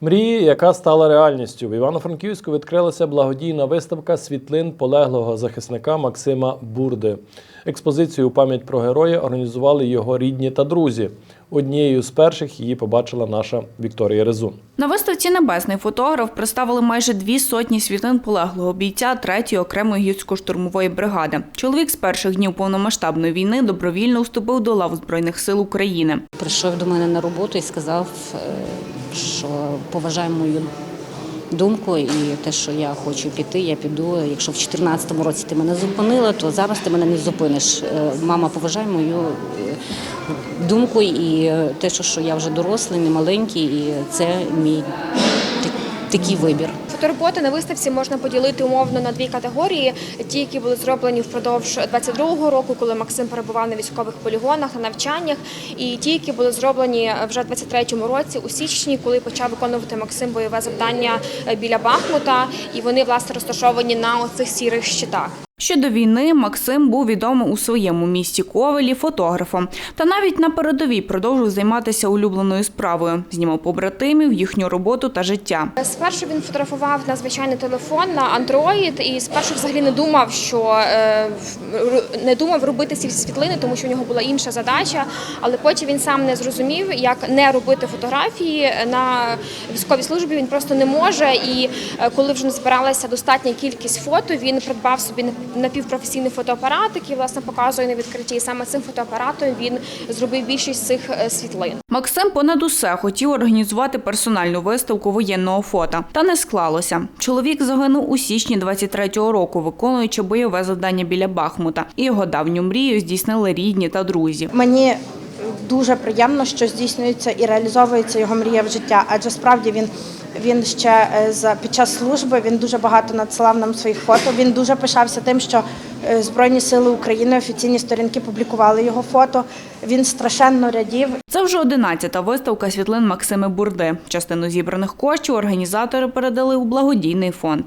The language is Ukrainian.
Мрії, яка стала реальністю. В Івано-Франківську відкрилася благодійна виставка світлин полеглого захисника Максима Бурди. Експозицію у пам'ять про героя організували його рідні та друзі. Однією з перших її побачила наша Вікторія Резун. На виставці Небесний фотограф представили майже дві сотні світлин полеглого бійця 3-ї окремої гірсько-штурмової бригади. Чоловік з перших днів повномасштабної війни добровільно вступив до лав Збройних сил України. Прийшов до мене на роботу і сказав, е, що поважає мою думку і те, що я хочу піти, я піду. Якщо в 2014 році ти мене зупинила, то зараз ти мене не зупиниш. Е, Мама поважає мою е, думку і е, те, що я вже дорослий, не маленький, і це мій такий вибір. Фотороботи на виставці можна поділити умовно на дві категорії: ті, які були зроблені впродовж 22-го року, коли Максим перебував на військових полігонах на навчаннях, і ті, які були зроблені вже в 23-му році у січні, коли почав виконувати Максим бойове завдання е, біля Бахмута, і вони власне розташовані на оцих сірих щитах. Ще до війни Максим був відомий у своєму місті Ковелі фотографом. Та навіть на передовій продовжив займатися улюбленою справою. Знімав побратимів, їхню роботу та життя. Спершу він фотографував на звичайний телефон на Android і спершу взагалі не думав, що е, не думав робити ці світлини, тому що у нього була інша задача. Але потім він сам не зрозумів, як не робити фотографії на військовій службі. Він просто не може. І е, коли вже не збиралася достатня кількість фото, він придбав собі напівпрофесійний фотоапарат, який власне показує на відкритті. І саме цим фотоапаратом він зробив більшість цих е, світлин. Максим понад усе хотів організувати персональну виставку воєнного фото. Та не склалося. Чоловік загинув у січні 23-го року, виконуючи бойове завдання біля Бахмута. І його давню мрію здійснили рідні та друзі. Мені дуже приємно, що здійснюється і реалізовується його мрія в життя, адже справді він. Він ще е, під час служби він дуже багато надсилав нам своїх фото. Він дуже пишався тим, що е, Збройні сили України офіційні сторінки публікували його фото. Він страшенно радів. Це вже 11-та виставка світлин Максими Бурди. Частину зібраних коштів організатори передали у благодійний фонд.